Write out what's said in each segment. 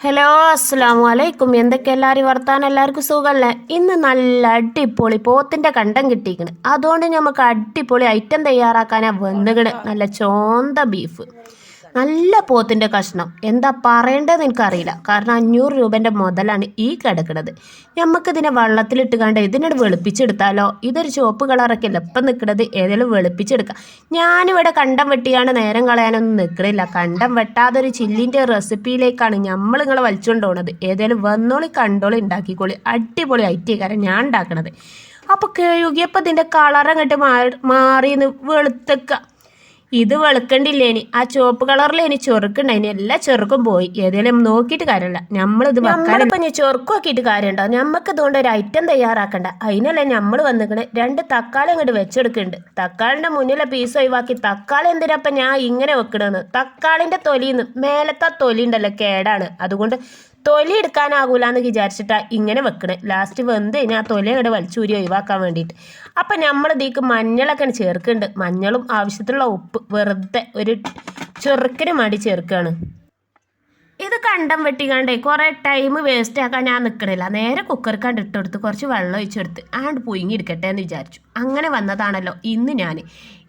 Hello അസ്സാം വലൈക്കും എന്തൊക്കെ എല്ലാവരും വർത്താനം? എല്ലാവർക്കും സുഖമല്ലേ ഇന്ന് നല്ല അടിപൊളി പോത്തിന്റെ കണ്ടം കിട്ടിയിരിക്കണ്. അതുകൊണ്ട് നമുക്ക് അടിപൊളി ഐറ്റം തയ്യാറാക്കാനാണ് വന്നുകണ് നല്ല ചോന്ത ബീഫ് നല്ല പോത്തിന്റെ കഷ്ണം. എന്താ പറയേണ്ടതെന്ന് എനിക്കറിയില്ല. കാരണം അഞ്ഞൂറ് രൂപേന്റെ മുതലാണ് ഈ കിടക്കുന്നത് നമുക്കിതിനെ വെള്ളത്തിലിട്ട് കണ്ട് ഇതിനോട് വെളുപ്പിച്ചെടുത്താലോ? ഇതൊരു ചുവപ്പ് കളറൊക്കെ എളുപ്പം ഇപ്പം നിൽക്കുന്നത് ഏതെങ്കിലും വെളുപ്പിച്ചെടുക്കാം. ഞാനിവിടെ കണ്ടം വെട്ടിയാണ് നേരം കളയാനൊന്നും നിൽക്കണില്ല കണ്ടം വെട്ടാതെ ഒരു ചില്ലിന്റെ റെസിപ്പിയിലേക്കാണ് നമ്മൾ നിങ്ങളെ വലിച്ചുകൊണ്ട് പോണത്. ഏതെങ്കിലും വന്നോളി കണ്ടോളി ഉണ്ടാക്കിക്കോളി അടിപൊളി ഐറ്റിയക്കാരൻ ഞാൻ ഉണ്ടാക്കണത് അപ്പോൾ കഴുകിയപ്പോൾ ഇതിന്റെ കളർ അങ്ങോട്ട് മാറിയെന്ന് വെളുത്തക്ക. ഇത് വെളുക്കണ്ടില്ലേനി ആ ചുവപ്പ് ഇനി ചൊറുക്കുണ്ടായിനി എല്ലാ ചെറുക്കും പോയി. ഏതെങ്കിലും നോക്കിയിട്ട് കാര്യമില്ല. നമ്മളിത് നമ്മളിപ്പോൾ ഇനി ചെറുക്കും ആക്കിയിട്ട് കാര്യമുണ്ടോ? നമ്മക്ക് ഇതുകൊണ്ട് ഒരു ഐറ്റം തയ്യാറാക്കണ്ട. അതിനല്ലേ നമ്മൾ വന്നിക്കണേ? രണ്ട് തക്കാളി അങ്ങോട്ട് വെച്ചെടുക്കുന്നുണ്ട്. തക്കാളിന്റെ മുന്നിലെ പീസ് ഒഴിവാക്കി. തക്കാളി എന്തിനാപ്പ ഞാൻ ഇങ്ങനെ വെക്കണമെന്ന് തക്കാളിന്റെ തൊലിന്ന് മേലത്തെ തൊലി ഉണ്ടല്ലോ കേടാണ്. അതുകൊണ്ട് തൊലി എടുക്കാനാകൂല എന്ന് വിചാരിച്ചിട്ടാ ഇങ്ങനെ വെക്കണേ. ലാസ്റ്റ് വെന്ത് കഴിഞ്ഞാൽ ആ തൊലി അങ്ങോട്ട് വലിച്ചൂരി ഒഴിവാക്കാൻ വേണ്ടിയിട്ട്. അപ്പം നമ്മൾ ഇതിക്ക് മഞ്ഞളൊക്കെ ചേർക്കുന്നുണ്ട് മഞ്ഞളും ആവശ്യത്തിലുള്ള ഉപ്പ് വെറുതെ ഒരു ചെറുക്കിന് മടി ചേർക്കുകയാണ് ഇത് കണ്ടം വെട്ടിക്കാണ്ടേ കുറേ ടൈം വേസ്റ്റ് ആക്കാൻ ഞാൻ നിൽക്കണില്ല നേരെ കുക്കർ കണ്ട് ഇട്ടെടുത്ത് കുറച്ച് വെള്ളം ഒഴിച്ചെടുത്ത് ആണ്ട് പുഴുങ്ങി എടുക്കട്ടെ എന്ന് വിചാരിച്ചു. അങ്ങനെ വന്നതാണല്ലോ ഇന്ന് ഞാൻ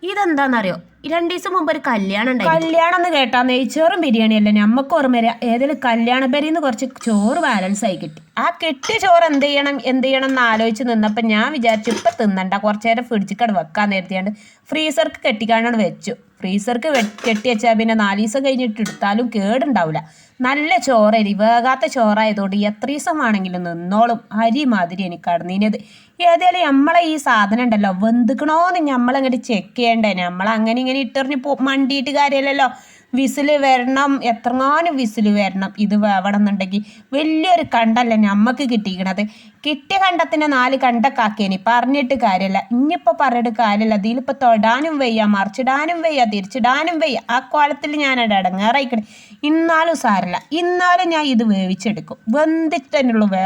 ഇതെന്താണെന്നറിയോ രണ്ടു ദിവസം മുമ്പ് ഒരു കല്യാണം ഉണ്ടായി കല്യാണം എന്ന് കേട്ടാ നെയ്ച്ചോറും ബിരിയാണി അല്ല? നമ്മക്ക് ഓർമ്മ വരിക ഏതെങ്കിലും കല്യാണ പേരിന്ന് കുറച്ച് ചോറ് ബാലൻസ് ആയി കിട്ടി. ആ കിട്ടിയ ചോറ് എന്ത് ചെയ്യണം? എന്ത് ചെയ്യണം എന്ന് ആലോചിച്ച് നിന്നപ്പോൾ ഞാൻ വിചാരിച്ചു ഇപ്പം തിന്നണ്ട. കുറച്ച് നേരം ഫ്രിഡ്ജിക്കട് വെക്കാൻ നേരത്തിയാണ്ട് ഫ്രീസർക്ക് കെട്ടിക്കാണ്ടാണ് വെച്ചു. ഫ്രീസർക്ക് കെട്ടി വെച്ചാൽ പിന്നെ നാല് ദിവസം കഴിഞ്ഞിട്ട് എടുത്താലും കേടുണ്ടാവില്ല നല്ല ചോറ് വേകാത്ത ചോറായതുകൊണ്ട് എത്ര ദിവസം വേണമെങ്കിലും നിന്നോളും. അരി മാതിരി എനിക്ക് കടന്നീനത്. ഏതായാലും നമ്മളെ ഈ സാധനം ഉണ്ടല്ലോ വെന്തുക്കണോന്ന് നമ്മളങ്ങോട്ട് ചെക്ക് ചെയ്യണ്ടേ. നമ്മൾ അങ്ങനെ ഇങ്ങനെ ഇട്ടെറിഞ്ഞ് പോ മണ്ടിയിട്ട് കാര്യമില്ലല്ലോ വിസിൽ വരണം എത്രങ്ങാനും വിസിൽ വരണം. ഇത് വേവണം എന്നുണ്ടെങ്കിൽ വലിയൊരു കണ്ടല്ലേ നമുക്ക് കിട്ടിയിരിക്കണത് കിട്ടിയ കണ്ടത്തിനെ നാല് കണ്ടക്കാക്കിയനി പറഞ്ഞിട്ട് കാര്യമില്ല ഇനിയിപ്പോൾ പറഞ്ഞിട്ട് കാര്യമില്ല ഇതിലിപ്പോൾ തൊടാനും വയ്യ മറിച്ചിടാനും വയ്യ തിരിച്ചിടാനും വയ്യ. ആ കോലത്തിൽ ഞാനവിടെ ഇടങ്ങാറായിക്കണേ ഇന്നാലും സാരല്ല. ഇന്നാലും ഞാൻ ഇത് വേവിച്ചെടുക്കും. വെന്തിട്ടുള്ളൂ വേ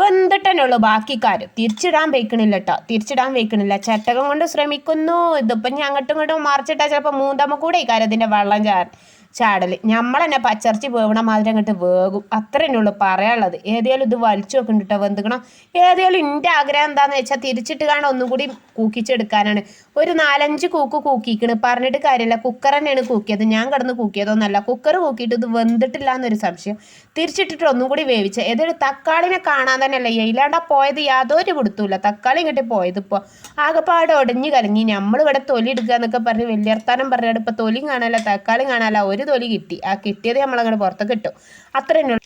വെന്തിട്ടനുള്ളൂ ബാക്കി കാര്യം തിരിച്ചിടാൻ വെക്കണില്ല കേട്ടോ തിരിച്ചിടാൻ വെക്കണില്ല. ചട്ടകം കൊണ്ട് ശ്രമിക്കുന്നു. ഇതിപ്പം ഞാൻ അങ്ങോട്ടും ഇങ്ങോട്ടും മറിച്ചിട്ടാൽ ചിലപ്പോൾ മൂന്തമ്മ കൂടെ ഈ കാര്യത്തിന്റെ വെള്ളം ചാ ചാടൽ നമ്മൾ തന്നെ പച്ചർച്ചി വേവണ മാതിരി അങ്ങോട്ട് വേകും അത്രേ ഉള്ളൂ പറയാനുള്ളത്. ഏതായാലും ഇത് വലിച്ചു വെക്കണ്ട കേട്ടോ വെന്തുക്കണം? ഏതായാലും എന്റെ ആഗ്രഹം എന്താണെന്ന് വെച്ചാൽ തിരിച്ചിട്ട് കാണാൻ ഒന്നും കൂടി കൂക്കിച്ചെടുക്കാനാണ്. ഒരു നാലഞ്ച് കൂക്ക് കൂക്കിക്കണ്. പറഞ്ഞിട്ട് കാര്യമില്ല കുക്കർ തന്നെയാണ് കൂക്കിയത്. ഞാൻ കിടന്ന് കൂക്കിയതൊന്നല്ല. കുക്കർ കൂക്കിയിട്ട് ഇത് വെന്തിട്ടില്ല എന്നൊരു സംശയം. തിരിച്ചിട്ടിട്ട് ഒന്നും കൂടി വേവിച്ച. ഏതൊരു തക്കാളിനെ കാണാൻ തന്നെയല്ല? ഇല്ലാണ്ട പോയത് യാതൊരു കൊടുത്തൂല തക്കാളി ഇങ്ങോട്ട് പോയത് ഇപ്പോൾ ആകെപ്പാട് ഒടഞ്ഞു കലങ്ങി. നമ്മൾ ഇവിടെ തൊലി എടുക്കുക എന്നൊക്കെ പറഞ്ഞ് വലിയർത്താനം പറഞ്ഞാൽ ഇപ്പോൾ തൊലിയും കാണാനല്ല തക്കാളി കാണാനല്ല. ഒരു തൊലി കിട്ടി. ആ കിട്ടിയത് നമ്മളങ്ങോട്ട് പുറത്ത് കിട്ടും അത്ര തന്നെ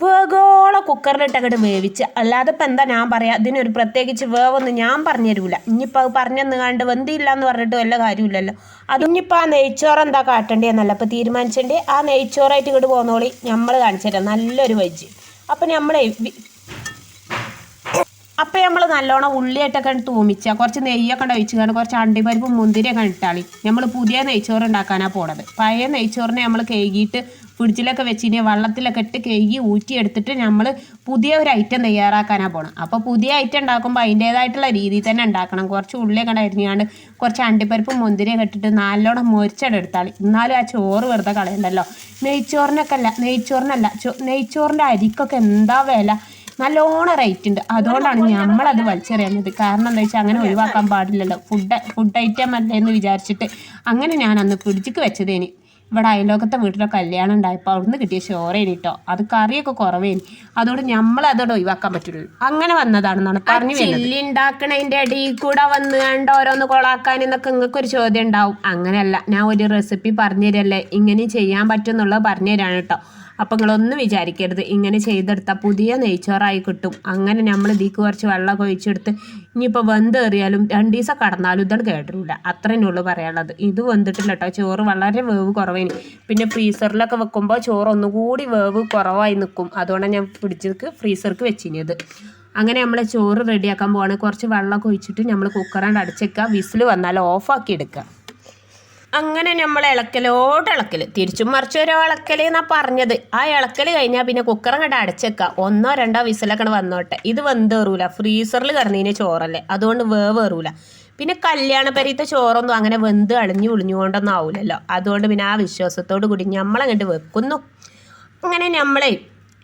വേഗോളം കുക്കറിലിട്ട് അങ്ങോട്ട് വേവിച്ച്. അല്ലാതെ ഇപ്പം എന്താ ഞാൻ പറയാം? ഇതിനൊരു പ്രത്യേകിച്ച് വേവൊന്നും ഞാൻ പറഞ്ഞു തരൂല. ഇനിയിപ്പോൾ അത് പറഞ്ഞെന്ന് കണ്ട് വെന്തില്ല എന്ന് പറഞ്ഞിട്ട് വല്ല കാര്യമില്ലല്ലോ അത് ഇനിയിപ്പോൾ ആ നെയ്ച്ചോറ് എന്താ കാട്ടേണ്ടതെന്നല്ല അപ്പോൾ തീരുമാനിച്ചിട്ടുണ്ട് ആ നെയ്ച്ചോറായിട്ട് ഇങ്ങോട്ട് പോകുന്നോളി നമ്മൾ കാണിച്ചു തരാം. നല്ലൊരു വെജ് അപ്പം നമ്മളെ അപ്പം നമ്മൾ നല്ലോണം ഉള്ളിയായിട്ടൊക്കെ തൂമിച്ച കുറച്ച് നെയ്യൊക്കെ ഒഴിച്ച് കാണും കുറച്ച് അണ്ടിപ്പരിപ്പും മുന്തിരിയൊക്കെ ഇട്ടാളി. നമ്മൾ പുതിയ നെയ്ച്ചോറ് ഉണ്ടാക്കാനാണ് പോണത്. പഴയ നെയ്ച്ചോറിനെ നമ്മൾ കഴുകിയിട്ട് ഫ്രിഡ്ജിലൊക്കെ വെച്ചിട്ട് വെള്ളത്തിലൊക്കെ ഇട്ട് കഴുകി ഊറ്റിയെടുത്തിട്ട് നമ്മൾ പുതിയ ഒരു ഐറ്റം തയ്യാറാക്കാനാണ് പോകണം അപ്പോൾ പുതിയ ഐറ്റം ഉണ്ടാക്കുമ്പോൾ അതിന്റേതായിട്ടുള്ള രീതിയിൽ തന്നെ ഉണ്ടാക്കണം കുറച്ച് ഉള്ളിയൊക്കെ അരിഞ്ഞാണ്ട് കുറച്ച് അണ്ടിപ്പരിപ്പും മുന്തിരിയൊക്കെ ഇട്ടിട്ട് നല്ലോണം മുരിച്ചെടുത്താളി എന്നാലും ആ ചോറ് വെറുതെ കളയണ്ടല്ലോ. നെയ്ച്ചോറിനൊക്കെ അല്ല നെയ്ച്ചോറിനല്ല ചോ നെയ്ച്ചോറിന്റെ അരിക്കൊക്കെ എന്താ വില? നല്ലോണം റേറ്റ് ഉണ്ട്. അതുകൊണ്ടാണ് നമ്മളത് വലിച്ചെറിയുന്നത്. കാരണം എന്താ വെച്ചാൽ അങ്ങനെ ഒഴിവാക്കാൻ പാടില്ലല്ലോ. ഫുഡ് ഫുഡ് ഐറ്റം അല്ലേ എന്ന് വിചാരിച്ചിട്ട് അങ്ങനെ ഞാൻ അന്ന് ഫ്രിഡ്ജിക്ക് വെച്ചതേനി. ഇവിടെ അയലോകത്തെ വീട്ടിലെ കല്യാണം ഉണ്ടായപ്പോൾ അവിടുന്ന് കിട്ടിയ ചോറേനി കേട്ടോ അത് കറിയൊക്കെ കുറവേനി. അതുകൊണ്ട് നമ്മൾ അതോടെ ഒഴിവാക്കാൻ പറ്റുള്ളൂ. അങ്ങനെ വന്നതാണെന്നാണ് പറഞ്ഞു ചില്ലി ഉണ്ടാക്കണതിന്റെ ഇടയിൽ കൂടെ വന്ന് കണ്ട് ഓരോന്ന് കൊളാക്കാൻ എന്നൊക്കെ നിങ്ങൾക്ക് ഒരു ചോദ്യം ഉണ്ടാവും. അങ്ങനെയല്ല. ഞാൻ ഒരു റെസിപ്പി പറഞ്ഞു തരല്ലേ? ഇങ്ങനെ ചെയ്യാൻ പറ്റും എന്നുള്ളത് പറഞ്ഞു തരാണ് കേട്ടോ അപ്പം നിങ്ങളൊന്നും വിചാരിക്കരുത്. ഇങ്ങനെ ചെയ്തെടുത്താൽ പുതിയ നെയ്ച്ചോറായി കിട്ടും. അങ്ങനെ നമ്മൾ ഇതിക്ക് കുറച്ച് വെള്ളം ഒഴിച്ചെടുത്ത് ഇനിയിപ്പോൾ വെന്തേറിയാലും രണ്ട് ദിവസം കടന്നാലും ഇതാണ് കേട്ടില്ല അത്രേ ഉള്ളൂ പറയാനുള്ളത്. ഇത് വെന്തിട്ടില്ല കേട്ടോ ചോറ് വളരെ വേവ് കുറവേന്. പിന്നെ ഫ്രീസറിലൊക്കെ വെക്കുമ്പോൾ ചോറ് ഒന്നുകൂടി വേവ് കുറവായി നിൽക്കും അതുകൊണ്ടാണ് ഞാൻ പിടിച്ചിട്ട് ഫ്രീസർക്ക് വെച്ചിനിയത് അങ്ങനെ നമ്മൾ ചോറ് റെഡിയാക്കാൻ പോവാണ്. കുറച്ച് വെള്ളമൊക്കെ ഒഴിച്ചിട്ട് നമ്മൾ കുക്കറാണ്ട് അടച്ചേക്കുക വിസിൽ വന്നാൽ ഓഫാക്കി എടുക്കുക അങ്ങനെ നമ്മൾ ഇളക്കലോട്ട് ഇളക്കൽ തിരിച്ചും മറിച്ചും ഒരു ഇളക്കൽ എന്നാണ് പറഞ്ഞത്. ആ ഇളക്കൽ കഴിഞ്ഞാൽ പിന്നെ കുക്കർ അങ്ങോട്ട് അടച്ചേക്കുക ഒന്നോ രണ്ടോ വിസിലൊക്കെ വന്നോട്ടെ. ഇത് വെന്തേറൂല. ഫ്രീസറിൽ കിടന്നതിന് ചോറല്ലേ. അതുകൊണ്ട് വേവേറൂല. പിന്നെ കല്യാണ പരീത്തെ ചോറൊന്നും അങ്ങനെ വെന്ത് അളിഞ്ഞു ഒളിഞ്ഞുകൊണ്ടൊന്നും ആവില്ലല്ലോ അതുകൊണ്ട് പിന്നെ ആ വിശ്വാസത്തോട് കൂടി നമ്മളങ്ങോട്ട് വെക്കുന്നു. അങ്ങനെ നമ്മളെ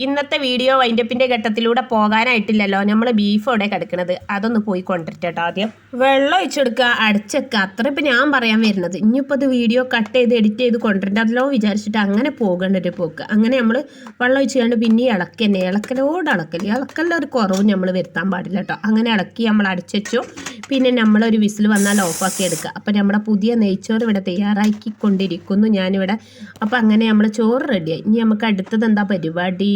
ഇന്നത്തെ വീഡിയോ വൈൻഡപ്പിന്റെ ഘട്ടത്തിലൂടെ പോകാനായിട്ടില്ലല്ലോ. നമ്മൾ ബീഫ് അവിടെ കിടക്കണത്. അതൊന്ന് പോയി കൊണ്ടിട്ട് കേട്ടോ ആദ്യം. വെള്ളം ഒഴിച്ചെടുക്കുക അടച്ചെക്കുക. അത്ര ഇപ്പം ഞാൻ പറയാൻ വരുന്നത്. ഇനിയിപ്പോൾ അത് വീഡിയോ കട്ട് ചെയ്ത് എഡിറ്റ് ചെയ്ത് കൊണ്ടിട്ട് അതിലോ വിചാരിച്ചിട്ട് അങ്ങനെ പോകേണ്ട ഒരു പോക്ക്. അങ്ങനെ നമ്മൾ വെള്ളം ഒഴിച്ച് കണ്ട് പിന്നെ ഇളക്കി തന്നെ ഇളക്കലോട് ഇളക്കൽ ഇളക്കലിന്റെ ഒരു കുറവും നമ്മൾ വരുത്താൻ പാടില്ല കേട്ടോ അങ്ങനെ ഇളക്കി നമ്മൾ അടച്ചു പിന്നെ നമ്മളൊരു വിസിൽ വന്നാൽ ഓഫാക്കി എടുക്കുക. അപ്പം നമ്മുടെ പുതിയ നെയ്ച്ചോറ് ഇവിടെ തയ്യാറാക്കിക്കൊണ്ടിരിക്കുന്നു ഞാനിവിടെ. അപ്പം അങ്ങനെ നമ്മൾ ചോറ് റെഡിയായി ഇനി നമുക്ക് അടുത്തത് എന്താ പരിപാടി?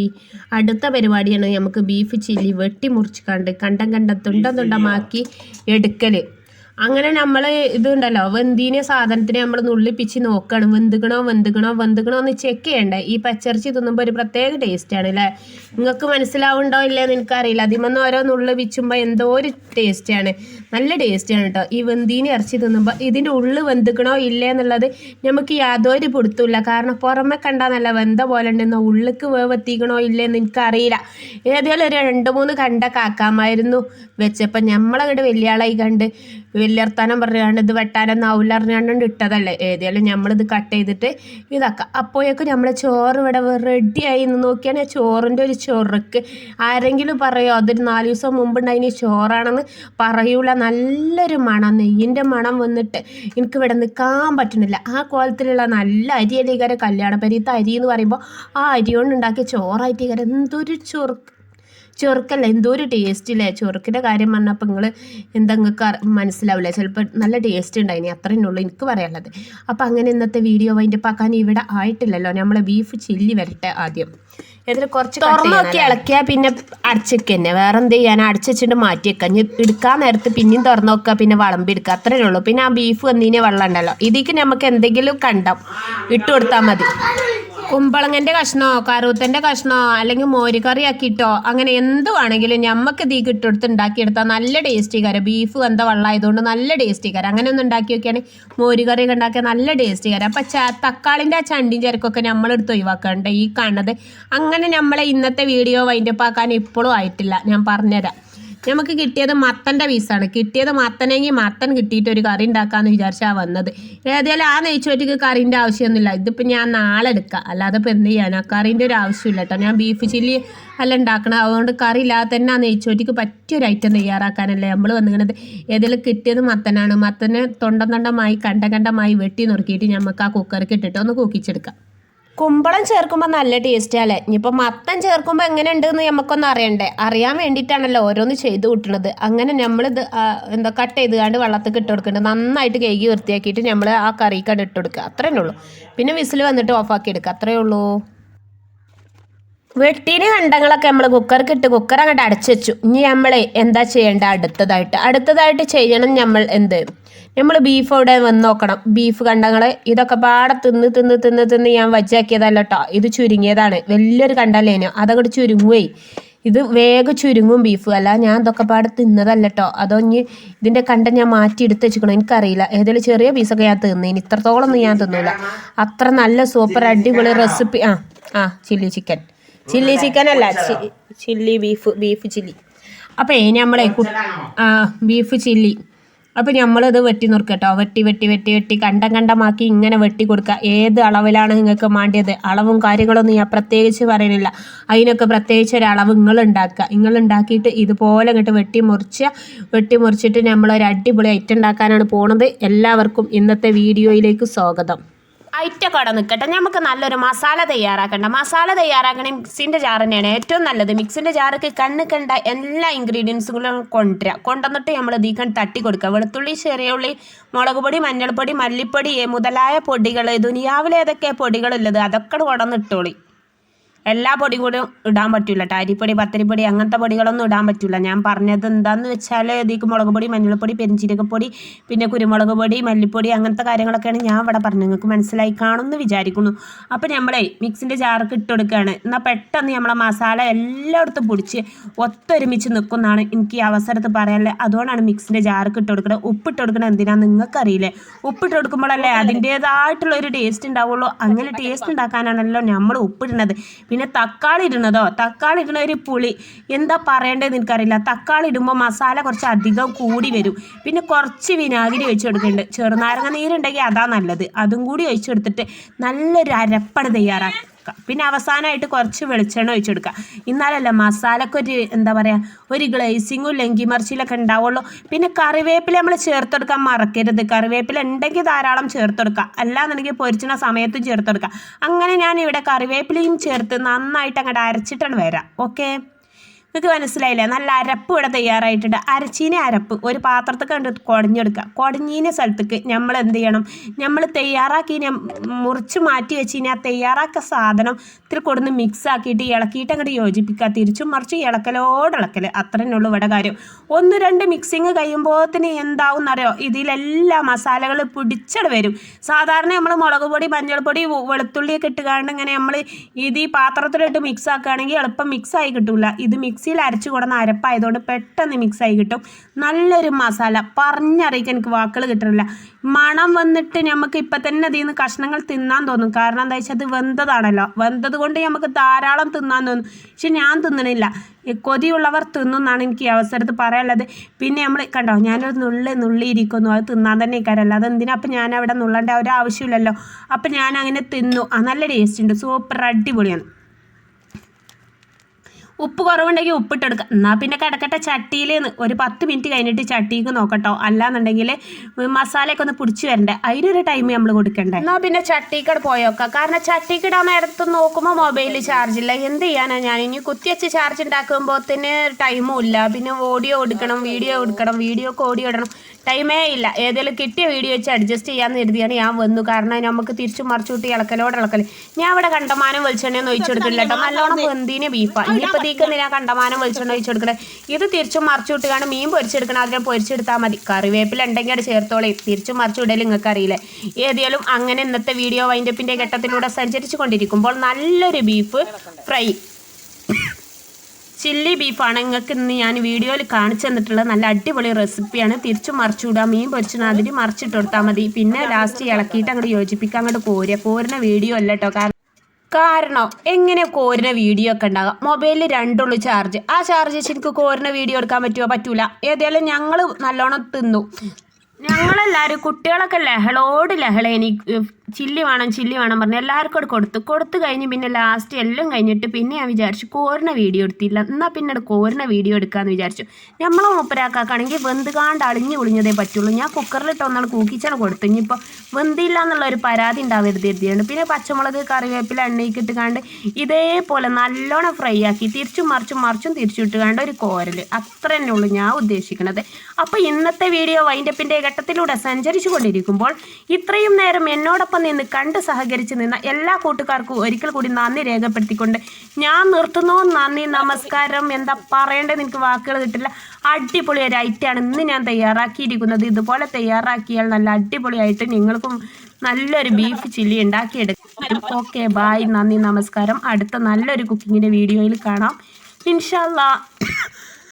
അടുത്ത പരിപാടിയാണ് നമുക്ക് ബീഫ് ചില്ലി വെട്ടി മുറിച്ച് കണ്ട് കണ്ടം കണ്ടം തുണ്ടം തുണ്ടമാക്കി എടുക്കൽ അങ്ങനെ നമ്മൾ ഇതുണ്ടല്ലോ വെന്തിനെ സാധനത്തിനെ നമ്മൾ നുള്ളിപ്പിച്ച് നോക്കണം. വെന്തുകണോ വെന്തുകണോ വെന്തുകണോ എന്ന് ചെക്ക് ചെയ്യണ്ടേ? ഈ പച്ചിറച്ചി തിന്നുമ്പോൾ ഒരു പ്രത്യേക ടേസ്റ്റാണ് അല്ലേ നിങ്ങൾക്ക് മനസ്സിലാവുണ്ടോ ഇല്ലയെന്ന് എനിക്കറിയില്ല. അതിമെന്ന് ഓരോ നുള്ളി പിച്ചുമ്പോൾ എന്തോ ഒരു ടേസ്റ്റാണ് നല്ല ടേസ്റ്റാണ് കേട്ടോ ഈ വെന്തീനെ ഇറച്ചി തിന്നുമ്പോൾ ഇതിന്റെ ഉള്ളു വെന്തുകണോ ഇല്ലേ എന്നുള്ളത് നമുക്ക് യാതൊരു പിടുത്തമില്ല കാരണം പുറമെ കണ്ടാൽ നല്ല വെന്ത പോലെ ഉണ്ടെന്നോ ഉള്ളിക്ക് വേവെത്തിക്കണോ ഇല്ലേന്ന് എനിക്കറിയില്ല. ഏതായാലും ഒരു രണ്ട് മൂന്ന് കണ്ട കാക്കാമായിരുന്നു. വെച്ചപ്പോൾ നമ്മളങ്ങോട്ട് വലിയ ആളായി കണ്ട് വലിയർത്താനം പറഞ്ഞാണ്ട് ഇത് വെട്ടാനെന്നാവില്ല അറിഞ്ഞാണ്ട് ഇട്ടതല്ലേ? ഏതായാലും നമ്മളിത് കട്ട് ചെയ്തിട്ട് ഇതാക്കാം. അപ്പോഴേക്കും നമ്മളെ ചോറ് ഇവിടെ റെഡിയായി എന്ന് നോക്കിയാൽ ചോറിന്റെ ഒരു ചൊറുക്ക്. ആരെങ്കിലും പറയോ അതൊരു നാല് ദിവസം മുമ്പ് ഉണ്ടായിന് ചോറാണെന്ന്? പറയൂല. നല്ലൊരു മണം നെയ്യിന്റെ മണം വന്നിട്ട് എനിക്ക് ഇവിടെ നിൽക്കാൻ പറ്റുന്നില്ല. ആ കോലത്തിലുള്ള നല്ല അരിയല്ലേ ഇക്കാരെ കല്യാണ പരീത്ത അരി എന്ന് പറയുമ്പോൾ ആ അരി കൊണ്ട് ഉണ്ടാക്കിയ ചോറായിട്ട് ഇക്കാരെ എന്തൊരു ചൊറുക്ക്. ചൊറുക്കല്ല എന്തോ ഒരു ടേസ്റ്റ് ഇല്ലേ ചൊറുക്കിന്റെ കാര്യം പറഞ്ഞപ്പോൾ നിങ്ങൾ എന്താ നിങ്ങൾക്ക് മനസ്സിലാവില്ല ചിലപ്പോൾ നല്ല ടേസ്റ്റ് ഉണ്ടായിനി അത്രയേ ഉള്ളൂ എനിക്ക് പറയാനുള്ളത്. അപ്പോൾ അങ്ങനെ ഇന്നത്തെ വീഡിയോ അതിന്റെ പാക്കാൻ ഇവിടെ ആയിട്ടില്ലല്ലോ. നമ്മൾ ബീഫ് ചില്ലി വരട്ടെ ആദ്യം. ഇതിൽ കുറച്ച് തുറന്നൊക്കെ ഇളക്കിയാൽ പിന്നെ അടച്ചൊക്കെ തന്നെ വേറെ എന്ത് ചെയ്യാൻ അടച്ചുവെച്ചിട്ട് മാറ്റി വെക്കാം ഇനി എടുക്കാൻ നേരത്ത് പിന്നെയും തുറന്നു നോക്കുക പിന്നെ വളമ്പി എടുക്കുക അത്രേ ഉള്ളൂ പിന്നെ ആ ബീഫ് വന്നതിന് വെള്ളം ഉണ്ടല്ലോ ഇതിക്ക് നമുക്ക് എന്തെങ്കിലും കണ്ടം ഇട്ട് കൊടുത്താൽ മതി. കുമ്പളങ്ങന്റെ കഷ്ണോ കറുത്തന്റെ കഷ്ണോ അല്ലെങ്കിൽ മോരുകറി ആക്കിയിട്ടോ അങ്ങനെ എന്ത് വേണമെങ്കിലും ഞമ്മക്ക് തീ കിട്ടെടുത്ത് ഉണ്ടാക്കിയെടുത്താൽ നല്ല ടേസ്റ്റി കാര്യം ബീഫ് എന്താ വെള്ളമായതുകൊണ്ട് നല്ല ടേസ്റ്റി കാര്യം അങ്ങനെ ഒന്ന് ഉണ്ടാക്കി നോക്കിയാണെങ്കിൽ മോരുകറിയൊക്കെ ഉണ്ടാക്കിയാൽ നല്ല ടേസ്റ്റി കാര്യം അപ്പം തക്കാളിന്റെ ആ ചണ്ടിയും ചരക്കൊക്കെ നമ്മളെടുത്ത് ഒഴിവാക്കണ്ട ഈ കാണുന്നത്. അങ്ങനെ നമ്മളെ ഇന്നത്തെ വീഡിയോ വൈൻഡപ്പ് ആക്കാൻ ഇപ്പോഴും ആയിട്ടില്ല. ഞാൻ പറഞ്ഞുതരാം. നമുക്ക് കിട്ടിയത് മത്തന്റെ പീസാണ് കിട്ടിയത് മത്തനെങ്കിൽ മത്തൻ കിട്ടിയിട്ട് ഒരു കറി ഉണ്ടാക്കാമെന്ന് വിചാരിച്ചാൽ വന്നത്. ഏതായാലും ആ നെയ്ച്ചോറ്റക്ക് കറിന്റെ ആവശ്യമൊന്നുമില്ല ഇതിപ്പോൾ ഞാൻ നാളെ എടുക്കുക അല്ലാതെ ഇപ്പോൾ എന്ത് ചെയ്യാനാ? കറിന്റെ ഒരു ആവശ്യമില്ല കേട്ടോ ഞാൻ ബീഫ് ചില്ലി അല്ല ഉണ്ടാക്കണം അതുകൊണ്ട് കറി ഇല്ലാതെ തന്നെ ആ നെയ്ച്ചോറ്റക്ക് പറ്റിയൊരു ഐറ്റം തയ്യാറാക്കാനല്ലേ നമ്മൾ വന്നിങ്ങനെ ഏതെങ്കിലും കിട്ടിയത് മത്തനാണ്. മത്തനെ തൊണ്ടം തൊണ്ടമായി കണ്ട കണ്ടമായി വെട്ടി നുറുക്കിയിട്ട് നമുക്ക് ആ കുക്കറിക്ക് ഇട്ടിട്ട് ഒന്ന് കൂക്കിച്ചെടുക്കാം. കുമ്പളം ചേർക്കുമ്പോൾ നല്ല ടേസ്റ്റ് അല്ലേ ഇനിയിപ്പോൾ മത്തം ചേർക്കുമ്പോൾ എങ്ങനെ ഉണ്ടെന്ന് നമുക്കൊന്ന് അറിയണ്ടേ? അറിയാൻ വേണ്ടിയിട്ടാണല്ലോ ഓരോന്ന് ചെയ്ത് കൂട്ടുന്നത് അങ്ങനെ നമ്മളിത് എന്താ കട്ട് ചെയ്ത് കണ്ട് വെള്ളത്തിൽ ഇട്ട് കൊടുക്കേണ്ടത് നന്നായിട്ട് കഴുകി വൃത്തിയാക്കിയിട്ട് നമ്മൾ ആ കറിക്കട് ഇട്ട് കൊടുക്കുക. അത്രേ ഉള്ളൂ പിന്നെ വിസിൽ വന്നിട്ട് ഓഫാക്കി എടുക്കുക. അത്രേ ഉള്ളൂ വെട്ടീന് കണ്ടങ്ങളൊക്കെ നമ്മൾ കുക്കർക്ക് ഇട്ട് കുക്കർ അങ്ങോട്ട് അടച്ചു വെച്ചു. ഇനി നമ്മൾ എന്താ ചെയ്യേണ്ട? അടുത്തതായിട്ട്. അടുത്തതായിട്ട് ചെയ്യണം നമ്മൾ എന്ത്? നമ്മൾ ബീഫ് അവിടെ വന്ന് നോക്കണം. ബീഫ് കണ്ടങ്ങൾ ഇതൊക്കെ പാടെ തിന്ന് തിന്ന് തിന്ന് തിന്ന് ഞാൻ വജ്ജാക്കിയതല്ല കേട്ടോ ഇത് ചുരുങ്ങിയതാണ്. വലിയൊരു കണ്ടല്ലേനോ അതങ്ങോട്ട് ചുരുങ്ങുവേ. ഇത് വേഗം ചുരുങ്ങും ബീഫ് അല്ല ഞാൻ ഇതൊക്കെ പാടെ തിന്നതല്ല കേട്ടോ അതോ ഇനി ഇതിന്റെ കണ്ട ഞാൻ മാറ്റി എടുത്ത് വെച്ചിക്കണം? എനിക്കറിയില്ല. ഏതെങ്കിലും ചെറിയ പീസൊക്കെ ഞാൻ തിന്നേന് ഇത്രത്തോളമൊന്നും ഞാൻ തിന്നില്ല അത്ര നല്ല സൂപ്പർ അടിപൊളി റെസിപ്പി ആ ആ ചില്ലി ചിക്കൻ ചില്ലി ചിക്കൻ അല്ല ചില്ലി ബീഫ് ബീഫ് ചില്ലി അപ്പോൾ നമ്മളെ ആ ബീഫ് ചില്ലി അപ്പോൾ നമ്മളത് വെട്ടി നുറുക്കട്ടോ. വെട്ടി വെട്ടി വെട്ടി വെട്ടി കണ്ടം കണ്ടമാക്കി ഇങ്ങനെ വെട്ടി കൊടുക്കുക ഏത് അളവിലാണ് നിങ്ങൾക്ക് വേണ്ടിയത് അളവും കാര്യങ്ങളൊന്നും ഞാൻ പ്രത്യേകിച്ച് പറയുന്നില്ല അതിനൊക്കെ പ്രത്യേകിച്ച് ഒരു അളവ് നിങ്ങൾ ഉണ്ടാക്കുക നിങ്ങൾ ഉണ്ടാക്കിയിട്ട് ഇതുപോലെ ഇങ്ങോട്ട് വെട്ടി മുറിച്ച് വെട്ടി മുറിച്ചിട്ട് നമ്മളൊരു അടിപൊളി ഐറ്റം ഉണ്ടാക്കാനാണ് പോണത്. എല്ലാവർക്കും ഇന്നത്തെ വീഡിയോയിലേക്ക് സ്വാഗതം. ഐറ്റൊക്കെ അവിടെ നിൽക്കട്ടെ. നമുക്ക് നല്ലൊരു മസാല തയ്യാറാക്കണ്ട. മസാല തയ്യാറാക്കണ മിക്സിന്റെ ജാർ തന്നെയാണ് ഏറ്റവും നല്ലത്. മിക്സിന്റെ ജാറൊക്കെ കണ്ണ് കണ്ട എല്ലാ ഇൻഗ്രീഡിയൻസുകളും കൊണ്ടുവരിക. കൊണ്ടുവന്നിട്ട് നമ്മൾ ഇതിൽ തട്ടി കൊടുക്കുക. വെളുത്തുള്ളി ചെറിയുള്ളി മുളക് പൊടി മഞ്ഞൾപ്പൊടി മല്ലിപ്പൊടി മുതലായ പൊടികൾ ദുനിയാവിലേതൊക്കെ പൊടികളുള്ളത് അതൊക്കെ കൊണ്ടുവന്നിട്ടോളി. എല്ലാ പൊടി കൂടെ ഇടാൻ പറ്റില്ല അരിപ്പൊടി പത്തരിപ്പൊടി അങ്ങനത്തെ പൊടികളൊന്നും ഇടാൻ പറ്റില്ല ഞാൻ പറഞ്ഞത് എന്താണെന്ന് വെച്ചാൽ ഇതിക്ക് മുളക് പൊടി മഞ്ഞൾപ്പൊടി പെരിഞ്ചീരകപ്പൊടി പിന്നെ കുരുമുളക് പൊടി മല്ലിപ്പൊടി അങ്ങനത്തെ കാര്യങ്ങളൊക്കെയാണ് ഞാൻ ഇവിടെ പറഞ്ഞത്. നിങ്ങൾക്ക് മനസ്സിലായി കാണുമെന്ന് വിചാരിക്കുന്നു. അപ്പോൾ നമ്മളെ മിക്സിന്റെ ജാർക്ക് ഇട്ട് കൊടുക്കുകയാണ്. എന്നാൽ പെട്ടെന്ന് നമ്മളെ മസാല എല്ലായിടത്തും പൊടിച്ച് ഒത്തൊരുമിച്ച് നിൽക്കുന്നതാണ് എനിക്ക് ഈ അവസരത്ത് പറയാനുള്ളത്. അതുകൊണ്ടാണ് മിക്സിന്റെ ജാർക്ക് ഇട്ട് കൊടുക്കുന്നത്. ഉപ്പിട്ട് കൊടുക്കുന്നത് എന്തിനാണെന്ന് നിങ്ങൾക്കറിയില്ലേ? ഉപ്പിട്ട് കൊടുക്കുമ്പോഴല്ലേ അതിന്റേതായിട്ടുള്ള ഒരു ടേസ്റ്റ് ഉണ്ടാവുള്ളൂ. അങ്ങനെ ടേസ്റ്റ് ഉണ്ടാക്കാനാണല്ലോ നമ്മൾ ഉപ്പിടുന്നത് പിന്നെ തക്കാളി ഇടുന്നതോ? തക്കാളി ഇടുന്ന ഒരു പുളി. എന്താ പറയേണ്ടതെന്ന് എനിക്കറിയില്ല. തക്കാളി ഇടുമ്പോൾ മസാല കുറച്ച് അധികം കൂടി വരും. പിന്നെ കുറച്ച് വിനാഗിരി ഒഴിച്ച് കൊടുക്കുന്നുണ്ട് ചെറുനാരങ്ങ നീരുണ്ടെങ്കിൽ അതാ നല്ലത്. അതും കൂടി ഒഴിച്ചെടുത്തിട്ട് നല്ലൊരു അരപ്പട തയ്യാറാക്കും. കൊടുക്കുക. പിന്നെ അവസാനമായിട്ട് കുറച്ച് വെളിച്ചെണ്ണ ഒഴിച്ച് കൊടുക്കുക. എന്നാലല്ല മസാലക്കൊരു എന്താ പറയുക ഒരു ഗ്ലേസിങ്ങും ലെങ്കി മറിച്ചിലൊക്കെ ഉണ്ടാവുള്ളൂ. പിന്നെ കറിവേപ്പില നമ്മൾ ചേർത്ത് കൊടുക്കാൻ മറക്കരുത്. കറിവേപ്പില ഉണ്ടെങ്കിൽ ധാരാളം ചേർത്ത് കൊടുക്കുക. അല്ലാന്നുണ്ടെങ്കിൽ പൊരിച്ചണ സമയത്തും ചേർത്ത് കൊടുക്കുക. അങ്ങനെ ഞാൻ ഇവിടെ കറിവേപ്പിലയും ചേർത്ത് നന്നായിട്ട് അങ്ങോട്ട് അരച്ചിട്ടാണ് വരാം. ഓക്കെ? നിങ്ങൾക്ക് മനസ്സിലായില്ലേ? നല്ല അരപ്പ് ഇവിടെ തയ്യാറായിട്ടുണ്ട്. അരച്ചീനെ അരപ്പ്. ഒരു പാത്രത്തിൽ കണ്ട് കുടഞ്ഞെടുക്കുക. കുടഞ്ഞീനെ സ്ഥലത്തേക്ക് നമ്മൾ എന്ത് ചെയ്യണം? നമ്മൾ തയ്യാറാക്കി മുറിച്ച് മാറ്റി വെച്ച് കഴിഞ്ഞാൽ തയ്യാറാക്കിയ സാധനം ഇത്തിരി കൊടുന്ന് മിക്സ് ആക്കിയിട്ട് ഇളക്കിയിട്ട് അങ്ങോട്ട് യോജിപ്പിക്കുക. തിരിച്ചും മറിച്ച് ഇളക്കലോട് ഇളക്കൽ അത്രേ ഉള്ളൂ ഇവിടെ കാര്യം. ഒന്ന് രണ്ട് മിക്സിങ് കഴിയുമ്പോൾ തന്നെ എന്താവും എന്നറിയോ ഇതിലെല്ലാ മസാലകൾ പിടിച്ചട് വരും. സാധാരണ നമ്മൾ മുളക് പൊടി മഞ്ഞൾപ്പൊടി വെളുത്തുള്ളിയൊക്കെ ഇട്ടുകാണ്ട് ഇങ്ങനെ നമ്മൾ ഇത് ഈ പാത്രത്തിലിട്ട് മിക്സ് ആക്കുകയാണെങ്കിൽ എളുപ്പം മിക്സ് ആയി കിട്ടില്ല ഇത് മിക്സിയിൽ അരച്ചു കൊടുന്ന അരപ്പായതുകൊണ്ട് പെട്ടെന്ന് മിക്സായി കിട്ടും. നല്ലൊരു മസാല. പറഞ്ഞറിയിക്കാൻ എനിക്ക് വാക്കുകൾ കിട്ടുന്നില്ല മണം വന്നിട്ട് നമുക്ക് ഇപ്പം തന്നെ അതിൽ നിന്ന് കഷ്ണങ്ങൾ തിന്നാൻ തോന്നും. കാരണം എന്താ വെച്ചാൽ അത് വെന്തതാണല്ലോ. വെന്തത് കൊണ്ട് നമുക്ക് ധാരാളം തിന്നാൻ തോന്നും. പക്ഷെ ഞാൻ തിന്നണില്ല. കൊതിയുള്ളവർ തിന്നും എന്നാണ് എനിക്ക് ഈ അവസരത്ത് പറയാനുള്ളത്. പിന്നെ നമ്മൾ കണ്ടോ ഞാനൊരു നുള്ളി നുള്ളിയിരിക്കുന്നു. അത് തിന്നാൻ തന്നെ ഇക്കാരല്ല. അതെന്തിനാ? അപ്പം ഞാൻ അവിടെ നുള്ളേണ്ട ഒരു ആവശ്യമില്ലല്ലോ. അപ്പം ഞാൻ അങ്ങനെ തിന്നു. ആ നല്ല ടേസ്റ്റ് ഉണ്ട്. സൂപ്പർ അടിപൊളിയാണ്. ഉപ്പ് കുറവുണ്ടെങ്കിൽ ഉപ്പിട്ടെടുക്കുക എന്നാൽ പിന്നെ കിടക്കട്ടെ ചട്ടിയിൽ ഒരു പത്ത് മിനിറ്റ് കഴിഞ്ഞിട്ട് ചട്ടിക്ക് നോക്കട്ടോ. അല്ലാന്നുണ്ടെങ്കിൽ മസാലയൊക്കെ ഒന്ന് പിടിച്ച് വരണ്ടേ. അതിനൊരു ടൈം നമ്മൾ കൊടുക്കണ്ടേ. എന്നാൽ പിന്നെ ചട്ടിക്കട പോയോക്കാം. കാരണം ചട്ടിക്ക് ഇടാൻ നേരത്ത് നോക്കുമ്പോൾ മൊബൈൽ ചാർജില്ല എന്ത് ചെയ്യാനാണ് ഞാൻ ഇനി കുത്തിവെച്ച് ചാർജ് ഉണ്ടാക്കുമ്പോൾ തന്നെ ടൈമും ഇല്ല. പിന്നെ ഓഡിയോ എടുക്കണം വീഡിയോ എടുക്കണം വീഡിയോക്ക് ഓഡിയോ ഇടണം. ടൈമേ ഇല്ല. ഏതെങ്കിലും കിട്ടിയ വീഡിയോ വെച്ച് അഡ്ജസ്റ്റ് ചെയ്യാമെന്ന് കരുതിയാണ് ഞാൻ വന്നു. കാരണം നമുക്ക് തിരിച്ചു മറിച്ചു കൂട്ടി ഇളക്കലോട് ഇളക്കൽ ഞാൻ അവിടെ കണ്ടമാനം വെളിച്ചെണ്ണ ഒഴിച്ചു കൊടുക്കില്ല കേട്ടോ. നല്ലോണം വെന്തിന് ബീഫാ ഇനിയിപ്പോൾ തീക്കുന്ന ഞാൻ കണ്ടമാനം വെളിച്ചെണ്ണ ഒഴിച്ചു കൊടുക്കണേ? ഇത് തിരിച്ചും മറിച്ചു വിട്ടുകാണ്ട് മീൻ പൊരിച്ചെടുക്കണം അതിനെ പൊരിച്ചെടുത്താൽ മതി. കറിവേപ്പില ഉണ്ടെങ്കിൽ അത് ചേർത്തോളേ. തിരിച്ചും മറിച്ചു വിടൽ നിങ്ങൾക്ക് അറിയില്ല. ഏതെങ്കിലും അങ്ങനെ ഇന്നത്തെ വീഡിയോ വൈൻഡപ്പിന്റെ ഘട്ടത്തിലൂടെ സഞ്ചരിച്ചു കൊണ്ടിരിക്കുമ്പോൾ നല്ലൊരു ബീഫ് ഫ്രൈ ചില്ലി ബീഫാണ്. നിങ്ങൾക്ക് ഇന്ന് ഞാൻ വീഡിയോയിൽ കാണിച്ചു തന്നിട്ടുള്ളത് നല്ല അടിപൊളി റെസിപ്പിയാണ്. തിരിച്ചു മറിച്ചുവിടുക മീൻ പൊരിച്ച് അതിന് മറിച്ചിട്ട് കൊടുത്താൽ മതി. പിന്നെ ലാസ്റ്റ് ഇളക്കിയിട്ട് അങ്ങോട്ട് യോജിപ്പിക്കാൻ അങ്ങോട്ട് കോരുക. കോരുന്ന വീഡിയോ അല്ല കേട്ടോ കാരണം കാരണം എങ്ങനെ കോരുന്ന വീഡിയോ ഒക്കെ ഉണ്ടാകാം? മൊബൈലിൽ രണ്ടുള്ളൂ ചാർജ്. ആ ചാർജ് വെച്ച് എനിക്ക് കോരുന്ന വീഡിയോ എടുക്കാൻ പറ്റുമോ പറ്റൂല. ഏതായാലും ഞങ്ങൾ നല്ലോണം തിന്നു. ഞങ്ങളെല്ലാവരും കുട്ടികളൊക്കെ ലഹളോട് ലഹള എനിക്ക് ചില്ലി വേണം ചില്ലി വേണം പറഞ്ഞ് എല്ലാവർക്കും കൂടെ കൊടുത്തു. കൊടുത്തു കഴിഞ്ഞ് പിന്നെ ലാസ്റ്റ് എല്ലാം കഴിഞ്ഞിട്ട് പിന്നെ ഞാൻ വിചാരിച്ചു കോരുന്ന വീഡിയോ എടുത്തില്ല. എന്നാൽ പിന്നെ കോരുന്ന വീഡിയോ എടുക്കാമെന്ന് വിചാരിച്ചു. നമ്മളെ മൂപ്പരാക്കാണെങ്കിൽ വെന്ത് കാണ്ട് അളിഞ്ഞ് ഒളിഞ്ഞതേ പറ്റുള്ളൂ. ഞാൻ കുക്കറിലിട്ട് ഒന്നാണ് കൂക്കിച്ചാണ് കൊടുത്തു ഇനിയിപ്പോൾ വെന്തില്ല എന്നുള്ള ഒരു പരാതി ഉണ്ടാവരുത് എഴുതിയുണ്ട് പിന്നെ പച്ചമുളക് കറിവേപ്പില എണ്ണയ്ക്ക് ഇട്ട് കാണ്ട് ഇതേപോലെ നല്ലോണം ഫ്രൈ ആക്കി തിരിച്ചും മറിച്ചും മറിച്ചും തിരിച്ചിട്ട് കാണ്ട് ഒരു കോരൽ അത്ര തന്നെ ഉള്ളൂ ഞാൻ ഉദ്ദേശിക്കുന്നത് അപ്പോൾ ഇന്നത്തെ വീഡിയോ വൈൻഡപ്പിന്റെ ഘട്ടത്തിലൂടെ സഞ്ചരിച്ചു കൊണ്ടിരിക്കുമ്പോൾ ഇത്രയും നേരം എന്നോടൊപ്പം നിന്ന് കണ്ട് സഹകരിച്ച് നിന്ന എല്ലാ കൂട്ടുകാർക്കും ഒരിക്കൽ കൂടി നന്ദി രേഖപ്പെടുത്തിക്കൊണ്ട് ഞാൻ നിർത്തുന്നു. നന്ദി നമസ്കാരം. എന്താ പറയേണ്ടത്? എനിക്ക് വാക്കുകൾ കിട്ടില്ല. അടിപൊളി ഒരു ഐറ്റമാണ് ഇന്ന് ഞാൻ തയ്യാറാക്കിയിരിക്കുന്നത്. ഇതുപോലെ തയ്യാറാക്കിയാൽ നല്ല അടിപൊളിയായിട്ട് നിങ്ങൾക്കും നല്ലൊരു ബീഫ് ചില്ലി ഉണ്ടാക്കിയെടുക്കും. ഓക്കെ ബായ് നന്ദി നമസ്കാരം. അടുത്ത നല്ലൊരു കുക്കിങ്ങിന്റെ വീഡിയോയിൽ കാണാം. ഇൻഷാല്ലാ